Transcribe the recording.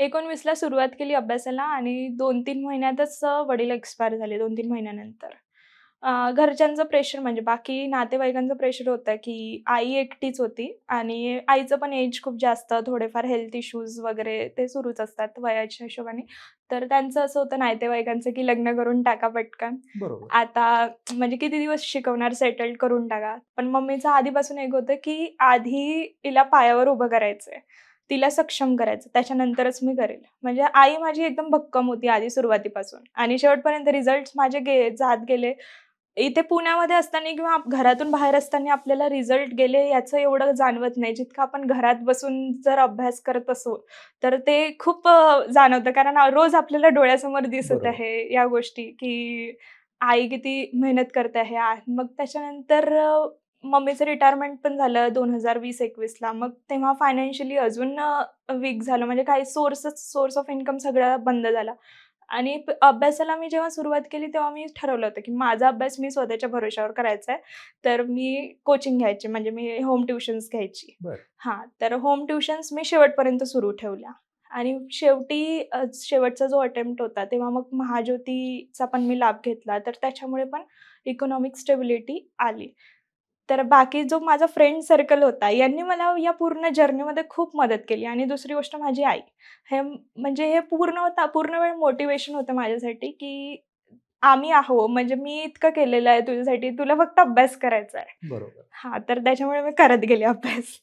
एकोणवीसला सुरुवात केली अभ्यासाला आणि दोन तीन महिन्यातच वडील एक्सपायर झाले दोन तीन महिन्यानंतर घरच्यांचं प्रेशर म्हणजे बाकी नातेवाईकांचं प्रेशर होतं की आई एकटीच होती आणि आईचं पण एज खूप जास्त थोडेफार हेल्थ इश्यूज वगैरे ते सुरूच असतात वयाच्या हिशोबाने. तर त्यांचं असं होतं नातेवाईकांचं की लग्न करून टाका पटकन. आता म्हणजे किती दिवस शिकवणार सेटल्ड करून टाका. पण मम्मीचं आधीपासून एक होतं की आधी तिला पायावर उभं करायचंय. तिला सक्षम करायचं. त्याच्यानंतरच मी करेल म्हणजे आई माझी एकदम भक्कम होती आधी सुरुवातीपासून. आणि शेवटपर्यंत रिझल्ट माझे गे जात गेले. इथे पुण्यामध्ये असताना किंवा घरातून बाहेर असताना आपल्याला रिझल्ट गेले याचं एवढं जाणवत नाही. जितकं आपण घरात बसून जर अभ्यास करत असू तर ते खूप जाणवतं. कारण रोज आपल्याला डोळ्यासमोर दिसत. आहे या गोष्टी की आई किती मेहनत करते आहे. मग त्याच्यानंतर मम्मीचं रिटायरमेंट पण झालं दोन हजार वीस एकवीसला. मग तेव्हा फायनान्शियली अजून वीक झालं. म्हणजे काही सोर्सच सोर्स ऑफ इन्कम सगळा बंद झाला. आणि अभ्यासाला मी जेव्हा सुरुवात केली तेव्हा मी ठरवलं होतं की माझा अभ्यास मी स्वतःच्या भरोशावर करायचा आहे तर मी कोचिंग घ्यायची. म्हणजे मी होम ट्युशन्स घ्यायची. हां तर होम ट्युशन्स मी शेवटपर्यंत सुरू ठेवल्या. आणि शेवटी शेवटचा जो अटेम्प्ट होता तेव्हा मग महाज्योतीचा पण मी लाभ घेतला. तर त्याच्यामुळे पण इकॉनॉमिक स्टेबिलिटी आली. तर बाकी जो माझा फ्रेंड सर्कल होता यांनी मला या पूर्ण जर्नीमध्ये खूप मदत केली. आणि दुसरी गोष्ट माझी आई. हे म्हणजे हे पूर्ण होता पूर्ण वेळ मोटिवेशन होतं माझ्यासाठी की आम्ही आहो म्हणजे मी इतकं केलेलं आहे तुझ्यासाठी तुला फक्त अभ्यास करायचा आहे. बरोबर. हां तर त्याच्यामुळे मी करत गेले अभ्यास.